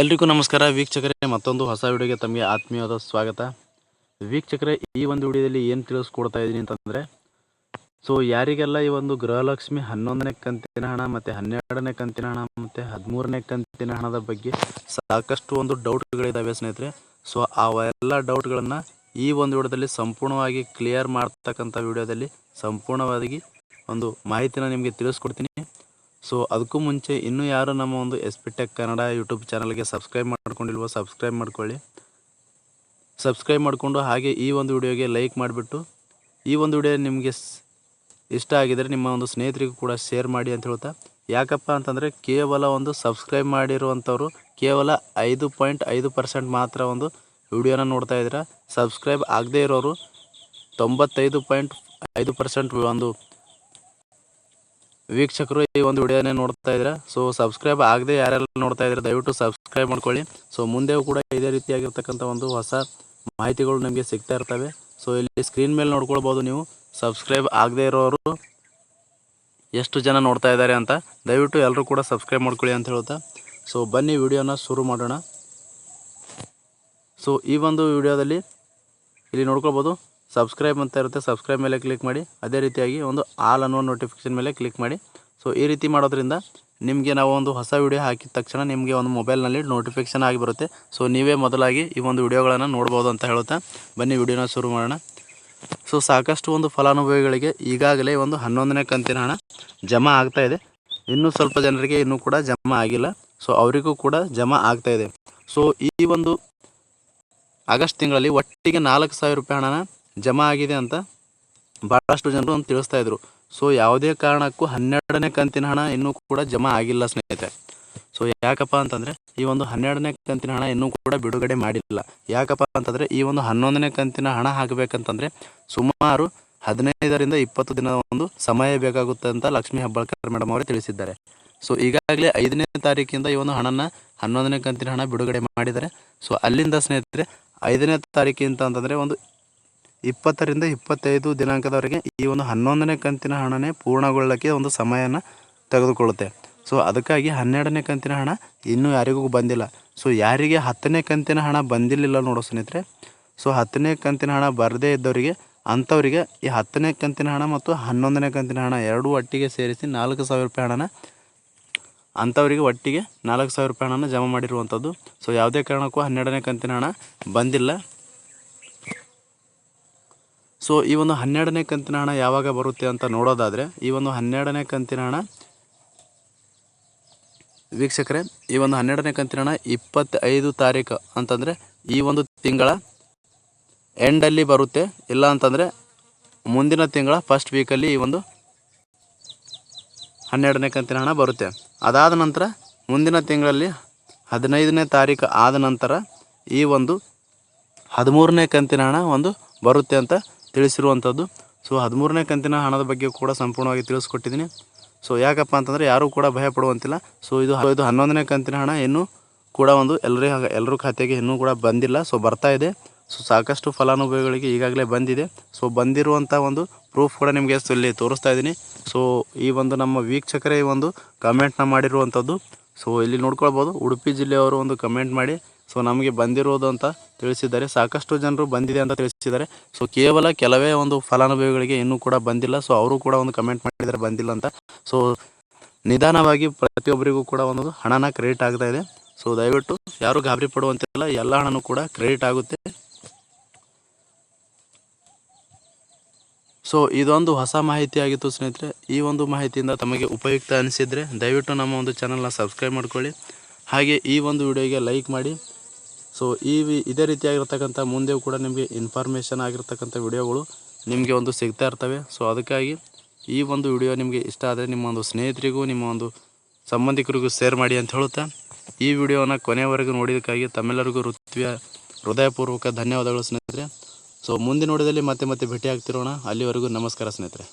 ಎಲ್ರಿಗೂ ನಮಸ್ಕಾರ. ವೀಕ್ಷಕರೇ, ಮತ್ತೊಂದು ಹೊಸ ವಿಡಿಯೋಗೆ ತಮಗೆ ಆತ್ಮೀಯವಾದ ಸ್ವಾಗತ. ವೀಕ್ಷಕರೇ, ಈ ಒಂದು ವಿಡಿಯೋದಲ್ಲಿ ಏನು ತಿಳಿಸ್ಕೊಡ್ತಾ ಇದ್ದೀನಿ ಅಂತಂದರೆ, ಸೊ ಯಾರಿಗೆಲ್ಲ ಈ ಒಂದು ಗೃಹಲಕ್ಷ್ಮಿ ಹನ್ನೊಂದನೇ ಕಂತಿನ ಹಣ ಮತ್ತು ಹನ್ನೆರಡನೇ ಕಂತಿನ ಹಣ ಮತ್ತು ಹದಿಮೂರನೇ ಕಂತಿನ ಹಣದ ಬಗ್ಗೆ ಸಾಕಷ್ಟು ಒಂದು ಡೌಟ್ಗಳಿದ್ದಾವೆ ಸ್ನೇಹಿತರೆ. ಸೊ ಅವೆಲ್ಲ ಡೌಟ್ಗಳನ್ನು ಈ ಒಂದು ವಿಡಿಯೋದಲ್ಲಿ ಸಂಪೂರ್ಣವಾಗಿ ಕ್ಲಿಯರ್ ಮಾಡ್ತಕ್ಕಂಥ ವಿಡಿಯೋದಲ್ಲಿ ಸಂಪೂರ್ಣವಾಗಿ ಒಂದು ಮಾಹಿತಿನ ನಿಮಗೆ ತಿಳಿಸ್ಕೊಡ್ತೀನಿ. ಸೊ ಅದಕ್ಕೂ ಮುಂಚೆ ಇನ್ನೂ ಯಾರು ನಮ್ಮ ಒಂದು S P tech Kannada YouTube ಚಾನಲ್ಗೆ ಸಬ್ಸ್ಕ್ರೈಬ್ ಮಾಡ್ಕೊಂಡಿಲ್ವೋ ಸಬ್ಸ್ಕ್ರೈಬ್ ಮಾಡ್ಕೊಳ್ಳಿ. ಸಬ್ಸ್ಕ್ರೈಬ್ ಮಾಡಿಕೊಂಡು ಹಾಗೆ ಈ ಒಂದು ವಿಡಿಯೋಗೆ ಲೈಕ್ ಮಾಡಿಬಿಟ್ಟು, ಈ ಒಂದು ವಿಡಿಯೋ ನಿಮಗೆ ಇಷ್ಟ ಆಗಿದರೆ ನಿಮ್ಮ ಒಂದು ಸ್ನೇಹಿತರಿಗೂ ಕೂಡ ಶೇರ್ ಮಾಡಿ ಅಂತ ಹೇಳ್ತಾ. ಯಾಕಪ್ಪ ಅಂತಂದರೆ ಕೇವಲ ಒಂದು ಸಬ್ಸ್ಕ್ರೈಬ್ ಮಾಡಿರುವಂಥವ್ರು ಕೇವಲ ಐದು ಪಾಯಿಂಟ್ ಐದು ಪರ್ಸೆಂಟ್ ಮಾತ್ರ ಒಂದು ವಿಡಿಯೋನ ನೋಡ್ತಾ ಇದ್ದೀರಾ. ಸಬ್ಸ್ಕ್ರೈಬ್ ಆಗದೇ ಇರೋರು ತೊಂಬತ್ತೈದು ಪಾಯಿಂಟ್ ಐದು ಪರ್ಸೆಂಟ್ ಒಂದು ವೀಕ್ಷಕರು ಈ ಒಂದು ವಿಡಿಯೋನೇ ನೋಡ್ತಾ ಇದ್ದೀರಾ? ಸೊ ಸಬ್ಸ್ಕ್ರೈಬ್ ಆಗದೆ ಯಾರೆಲ್ಲ ನೋಡ್ತಾ ಇದ್ದೀರಾ, ದಯವಿಟ್ಟು ಸಬ್ಸ್ಕ್ರೈಬ್ ಮಾಡ್ಕೊಳ್ಳಿ. ಸೊ ಮುಂದೆ ಕೂಡ ಇದೇ ರೀತಿಯಾಗಿರ್ತಕ್ಕಂಥ ಒಂದು ಹೊಸ ಮಾಹಿತಿಗಳು ನಿಮಗೆ ಸಿಗ್ತಾ ಇರ್ತವೆ. ಸೊ ಇಲ್ಲಿ ಸ್ಕ್ರೀನ್ ಮೇಲೆ ನೋಡ್ಕೊಳ್ಬೋದು ನೀವು. ಸಬ್ಸ್ಕ್ರೈಬ್ ಆಗದೆ ಇರೋರು ಎಷ್ಟು ಜನ ನೋಡ್ತಾ ಇದ್ದಾರೆ ಅಂತ ದಯವಿಟ್ಟು ಎಲ್ಲರೂ ಕೂಡ ಸಬ್ಸ್ಕ್ರೈಬ್ ಮಾಡ್ಕೊಳ್ಳಿ ಅಂತ ಹೇಳ್ತಾ ಸೊ ಬನ್ನಿ ವಿಡಿಯೋನ ಶುರು ಮಾಡೋಣ. ಸೊ ಈ ಒಂದು ವಿಡಿಯೋದಲ್ಲಿ ಇಲ್ಲಿ ನೋಡ್ಕೊಳ್ಬೋದು. ಸಬ್ಸ್ಕ್ರೈಬ್ ಅಂತ ಇರುತ್ತೆ ಸಬ್ಸ್ಕ್ರೈಬ್ ಮೇಲೆ ಕ್ಲಿಕ್ ಮಾಡಿ, ಅದೇ ರೀತಿಯಾಗಿ ಒಂದು ಆಲ್ ಅನ್ನೋ ನೋಟಿಫಿಕೇಶನ್ ಮೇಲೆ ಕ್ಲಿಕ್ ಮಾಡಿ. ಸೊ ಈ ರೀತಿ ಮಾಡೋದ್ರಿಂದ ನಿಮಗೆ ನಾವು ಒಂದು ಹೊಸ ವಿಡಿಯೋ ಹಾಕಿದ ತಕ್ಷಣ ನಿಮಗೆ ಒಂದು ಮೊಬೈಲ್ನಲ್ಲಿ ನೋಟಿಫಿಕೇಶನ್ ಆಗಿ ಬರುತ್ತೆ. ಸೊ ನೀವೇ ಮೊದಲಾಗಿ ಈ ಒಂದು ವಿಡಿಯೋಗಳನ್ನು ನೋಡ್ಬೋದು ಅಂತ ಹೇಳುತ್ತಾ, ಬನ್ನಿ ವಿಡಿಯೋನ ಶುರು ಮಾಡೋಣ. ಸೊ ಸಾಕಷ್ಟು ಒಂದು ಫಲಾನುಭವಿಗಳಿಗೆ ಈಗಾಗಲೇ ಒಂದು ಹನ್ನೊಂದನೇ ಕಂತಿನ ಹಣ ಜಮಾ ಆಗ್ತಾ ಇದೆ. ಇನ್ನೂ ಸ್ವಲ್ಪ ಜನರಿಗೆ ಇನ್ನೂ ಕೂಡ ಜಮಾ ಆಗಿಲ್ಲ. ಸೊ ಅವರಿಗೂ ಕೂಡ ಜಮಾ ಆಗ್ತಾ ಇದೆ. ಸೊ ಈ ಒಂದು ಆಗಸ್ಟ್ ತಿಂಗಳಲ್ಲಿ ಒಟ್ಟಿಗೆ ನಾಲ್ಕು ಸಾವಿರ ರೂಪಾಯಿ ಹಣನ ಜಮಾ ಆಗಿದೆ ಅಂತ ಭಾಳಷ್ಟು ಜನರು ಅಂತ ತಿಳಿಸ್ತಾ ಇದ್ರು. ಸೊ ಯಾವುದೇ ಕಾರಣಕ್ಕೂ ಹನ್ನೆರಡನೇ ಕಂತಿನ ಹಣ ಇನ್ನೂ ಕೂಡ ಜಮಾ ಆಗಿಲ್ಲ ಸ್ನೇಹಿತರೆ. ಸೊ ಯಾಕಪ್ಪ ಅಂತಂದರೆ ಈ ಒಂದು ಹನ್ನೆರಡನೇ ಕಂತಿನ ಹಣ ಇನ್ನೂ ಕೂಡ ಬಿಡುಗಡೆ ಮಾಡಿಲ್ಲ. ಯಾಕಪ್ಪ ಅಂತಂದರೆ ಈ ಒಂದು ಹನ್ನೊಂದನೇ ಕಂತಿನ ಹಣ ಹಾಕಬೇಕಂತಂದರೆ ಸುಮಾರು ಹದಿನೈದರಿಂದ ಇಪ್ಪತ್ತು ದಿನ ಒಂದು ಸಮಯ ಬೇಕಾಗುತ್ತೆ ಅಂತ ಲಕ್ಷ್ಮೀ ಹೆಬ್ಬಾಳ್ಕರ್ ಮೇಡಮ್ ಅವರೇ ತಿಳಿಸಿದ್ದಾರೆ. ಸೊ ಈಗಾಗಲೇ ಐದನೇ ತಾರೀಕಿಂದ ಈ ಒಂದು ಹಣನ ಹನ್ನೊಂದನೇ ಕಂತಿನ ಹಣ ಬಿಡುಗಡೆ ಮಾಡಿದ್ದಾರೆ. ಸೊ ಅಲ್ಲಿಂದ ಸ್ನೇಹಿತರೆ, ಐದನೇ ತಾರೀಕಿಂತ ಅಂತಂದರೆ ಒಂದು ಇಪ್ಪತ್ತರಿಂದ ಇಪ್ಪತ್ತೈದು ದಿನಾಂಕದವರೆಗೆ ಈ ಒಂದು ಹನ್ನೊಂದನೇ ಕಂತಿನ ಹಣನೇ ಪೂರ್ಣಗೊಳ್ಳಕ್ಕೆ ಒಂದು ಸಮಯನ ತೆಗೆದುಕೊಳ್ಳುತ್ತೆ. ಸೊ ಅದಕ್ಕಾಗಿ ಹನ್ನೆರಡನೇ ಕಂತಿನ ಹಣ ಇನ್ನೂ ಯಾರಿಗೂ ಬಂದಿಲ್ಲ. ಸೊ ಯಾರಿಗೆ ಹತ್ತನೇ ಕಂತಿನ ಹಣ ಬಂದಿರಲಿಲ್ಲ ನೋಡೋ ಸ್ನೇಹಿತರೆ. ಸೊ ಹತ್ತನೇ ಕಂತಿನ ಹಣ ಬರದೇ ಇದ್ದವರಿಗೆ, ಅಂಥವರಿಗೆ ಈ ಹತ್ತನೇ ಕಂತಿನ ಹಣ ಮತ್ತು ಹನ್ನೊಂದನೇ ಕಂತಿನ ಹಣ ಎರಡೂ ಒಟ್ಟಿಗೆ ಸೇರಿಸಿ ನಾಲ್ಕು ಸಾವಿರ ರೂಪಾಯಿ ಹಣನ ಅಂಥವರಿಗೆ ಒಟ್ಟಿಗೆ ನಾಲ್ಕು ಸಾವಿರ ರೂಪಾಯಿ ಹಣನ ಜಮಾ ಮಾಡಿರುವಂಥದ್ದು. ಸೊ ಯಾವುದೇ ಕಾರಣಕ್ಕೂ ಹನ್ನೆರಡನೇ ಕಂತಿನ ಹಣ ಬಂದಿಲ್ಲ. ಸೊ ಈ ಒಂದು ಹನ್ನೆರಡನೇ ಕಂತಿನ ಹಣ ಯಾವಾಗ ಬರುತ್ತೆ ಅಂತ ನೋಡೋದಾದರೆ, ಈ ಒಂದು ಹನ್ನೆರಡನೇ ಕಂತಿನ ಹಣ ವೀಕ್ಷಕರೇ, ಈ ಒಂದು ಹನ್ನೆರಡನೇ ಕಂತಿನ ಹಣ ಇಪ್ಪತ್ತೈದು ತಾರೀಕು ಅಂತಂದರೆ ಈ ಒಂದು ತಿಂಗಳ ಎಂಡಲ್ಲಿ ಬರುತ್ತೆ. ಇಲ್ಲ ಅಂತಂದರೆ ಮುಂದಿನ ತಿಂಗಳ ಫಸ್ಟ್ ವೀಕಲ್ಲಿ ಈ ಒಂದು ಹನ್ನೆರಡನೇ ಕಂತಿನ ಹಣ ಬರುತ್ತೆ. ಅದಾದ ನಂತರ ಮುಂದಿನ ತಿಂಗಳಲ್ಲಿ ಹದಿನೈದನೇ ತಾರೀಕು ಆದ ನಂತರ ಈ ಒಂದು ಹದಿಮೂರನೇ ಕಂತಿನ ಹಣ ಒಂದು ಬರುತ್ತೆ ಅಂತ ತಿಳಿಸಿರುವಂಥದ್ದು. ಸೊ ಹದಿಮೂರನೇ ಕಂತಿನ ಹಣದ ಬಗ್ಗೆ ಕೂಡ ಸಂಪೂರ್ಣವಾಗಿ ತಿಳಿಸ್ಕೊಟ್ಟಿದ್ದೀನಿ. ಸೊ ಯಾಕಪ್ಪ ಅಂತಂದರೆ ಯಾರೂ ಕೂಡ ಭಯ ಪಡುವಂತಿಲ್ಲ. ಸೊ ಇದು ಇದು ಹನ್ನೊಂದನೇ ಕಂತಿನ ಹಣ. ಇನ್ನೂ ಕೂಡ ಒಂದು ಎಲ್ಲರೇ ಎಲ್ಲರೂ ಖಾತೆಗೆ ಇನ್ನೂ ಕೂಡ ಬಂದಿಲ್ಲ. ಸೊ ಬರ್ತಾ ಇದೆ. ಸೊ ಸಾಕಷ್ಟು ಫಲಾನುಭವಿಗಳಿಗೆ ಈಗಾಗಲೇ ಬಂದಿದೆ. ಸೊ ಬಂದಿರುವಂಥ ಒಂದು ಪ್ರೂಫ್ ಕೂಡ ನಿಮಗೆ ಇಲ್ಲಿ ತೋರಿಸ್ತಾ ಇದ್ದೀನಿ. ಸೊ ಈ ಒಂದು ನಮ್ಮ ವೀಕ್ಷಕರೇ ಈ ಒಂದು ಕಮೆಂಟ್ನ ಮಾಡಿರುವಂಥದ್ದು. ಸೊ ಇಲ್ಲಿ ನೋಡ್ಕೊಳ್ಬೋದು. ಉಡುಪಿ ಜಿಲ್ಲೆಯವರು ಒಂದು ಕಮೆಂಟ್ ಮಾಡಿ. ಸೊ ನಮಗೆ ಬಂದಿರೋದು ಅಂತ ತಿಳಿಸಿದ್ದಾರೆ. ಸಾಕಷ್ಟು ಜನರು ಬಂದಿದೆ ಅಂತ ತಿಳಿಸಿದ್ದಾರೆ. ಸೊ ಕೇವಲ ಕೆಲವೇ ಒಂದು ಫಲಾನುಭವಿಗಳಿಗೆ ಇನ್ನೂ ಕೂಡ ಬಂದಿಲ್ಲ. ಸೊ ಅವರು ಕೂಡ ಒಂದು ಕಮೆಂಟ್ ಮಾಡಿದ್ದಾರೆ, ಬಂದಿಲ್ಲ ಅಂತ. ಸೊ ನಿಧಾನವಾಗಿ ಪ್ರತಿಯೊಬ್ಬರಿಗೂ ಕೂಡ ಒಂದು ಹಣನ ಕ್ರೆಡಿಟ್ ಆಗ್ತಾ ಇದೆ. ಸೊ ದಯವಿಟ್ಟು ಯಾರು ಗಾಬರಿ ಪಡುವಂತಿಲ್ಲ. ಎಲ್ಲ ಹಣನೂ ಕೂಡ ಕ್ರೆಡಿಟ್ ಆಗುತ್ತೆ. ಸೊ ಇದೊಂದು ಹೊಸ ಮಾಹಿತಿ ಆಗಿತ್ತು ಸ್ನೇಹಿತರೆ. ಈ ಒಂದು ಮಾಹಿತಿಯಿಂದ ತಮಗೆ ಉಪಯುಕ್ತ ಅನಿಸಿದರೆ ದಯವಿಟ್ಟು ನಮ್ಮ ಒಂದು ಚಾನಲ್ನ ಸಬ್ಸ್ಕ್ರೈಬ್ ಮಾಡ್ಕೊಳ್ಳಿ. ಹಾಗೆ ಈ ಒಂದು ವಿಡಿಯೋಗೆ ಲೈಕ್ ಮಾಡಿ. ಸೊ ಈ ಇದೇ ರೀತಿಯಾಗಿರ್ತಕ್ಕಂಥ ಮುಂದೆ ಕೂಡ ನಿಮಗೆ ಇನ್ಫಾರ್ಮೇಷನ್ ಆಗಿರ್ತಕ್ಕಂಥ ವಿಡಿಯೋಗಳು ನಿಮಗೆ ಒಂದು ಸಿಗ್ತಾ ಇರ್ತವೆ. ಸೊ ಅದಕ್ಕಾಗಿ ಈ ಒಂದು ವಿಡಿಯೋ ನಿಮಗೆ ಇಷ್ಟ ಆದರೆ ನಿಮ್ಮ ಒಂದು ಸ್ನೇಹಿತರಿಗೂ, ನಿಮ್ಮ ಒಂದು ಸಂಬಂಧಿಕರಿಗೂ ಶೇರ್ ಮಾಡಿ ಅಂತ ಹೇಳುತ್ತಾ, ಈ ವಿಡಿಯೋನ ಕೊನೆಯವರೆಗೂ ನೋಡಿದ್ದಕ್ಕಾಗಿ ತಮ್ಮೆಲ್ಲರಿಗೂ ಋತ್ವಿಯ ಹೃದಯಪೂರ್ವಕ ಧನ್ಯವಾದಗಳು ಸ್ನೇಹಿತರೆ. ಸೊ ಮುಂದಿನ ನೋಡಿದಲ್ಲಿ ಮತ್ತೆ ಮತ್ತೆ ಭೇಟಿ ಆಗ್ತಿರೋಣ ಅಲ್ಲಿವರೆಗೂ ನಮಸ್ಕಾರ ಸ್ನೇಹಿತರೆ.